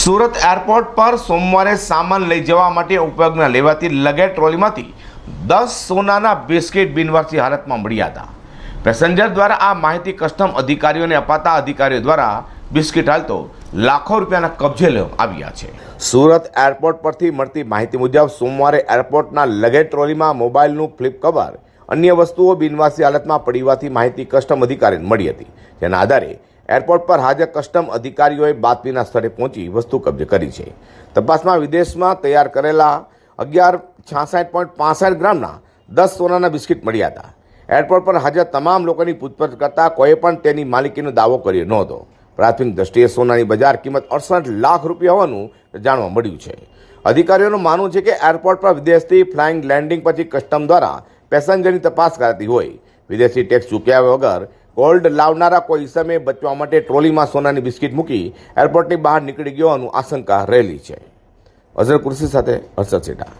Surat airport પર સોમવારે સામાન લઈ જવા માટે ઉપયોગમાં લેવાતી લગેજ ટ્રોલીમાંથી દસ સોનાના બિસ્કિટ બિનવારસી હાલતમાં મળ્યા હતા. પેસેન્જર દ્વારા આ માહિતી કસ્ટમ અધિકારીઓને અપાતા અધિકારીઓ દ્વારા બિસ્કિટ હાલતો લાખો રૂપિયાના કબજે લેવામાં આવ્યા છે. સુરત એરપોર્ટ પરથી મળતી માહિતી મુજબ સોમવારે એરપોર્ટના લગેજ ટ્રોલીમાં મોબાઈલનું ફ્લિપ કવર, અન્ય વસ્તુઓ બિનવાસી હાલતમાં પડી હોવાથી માહિતી કસ્ટમ અધિકારીને મળી હતી. જેના આધારે એરપોર્ટ પર હાજર કસ્ટમ અધિકારીઓએ બાતમીના સ્થળે પહોંચી વસ્તુ કબજે કરી છે. તપાસમાં વિદેશમાં તૈયાર કરેલા અગિયાર છાસઠ પોઈન્ટ પાસઠ ગ્રામના દસ સોનાના બિસ્કિટ મળ્યા હતા. એરપોર્ટ પર હાજર તમામ લોકોની પૂછપરછ કરતા કોઈએ પણ તેની માલિકીનો દાવો કર્યો નહોતો. પ્રાથમિક દ્રષ્ટિએ સોનાની બજાર કિંમત અડસઠ લાખ રૂપિયા હોવાનું જાણવા મળ્યું છે. અધિકારીઓનું માનવું છે કે એરપોર્ટ પર વિદેશથી ફ્લાઇંગ લેન્ડિંગ પછી કસ્ટમ દ્વારા પેસેન્જરની તપાસ કરાતી હોય. વિદેશી ટેક્સ ચૂક્યા વગર ગોલ્ડ લાવનારા કોઈ ઇસમે બચવા માટે ટ્રોલીમાં સોનાની બિસ્કિટ મૂકી એરપોર્ટની બહાર નીકળી ગયો આશંકા રહેલી છે. અઝર કુર્સી સાથે હર્ષદ સેઠા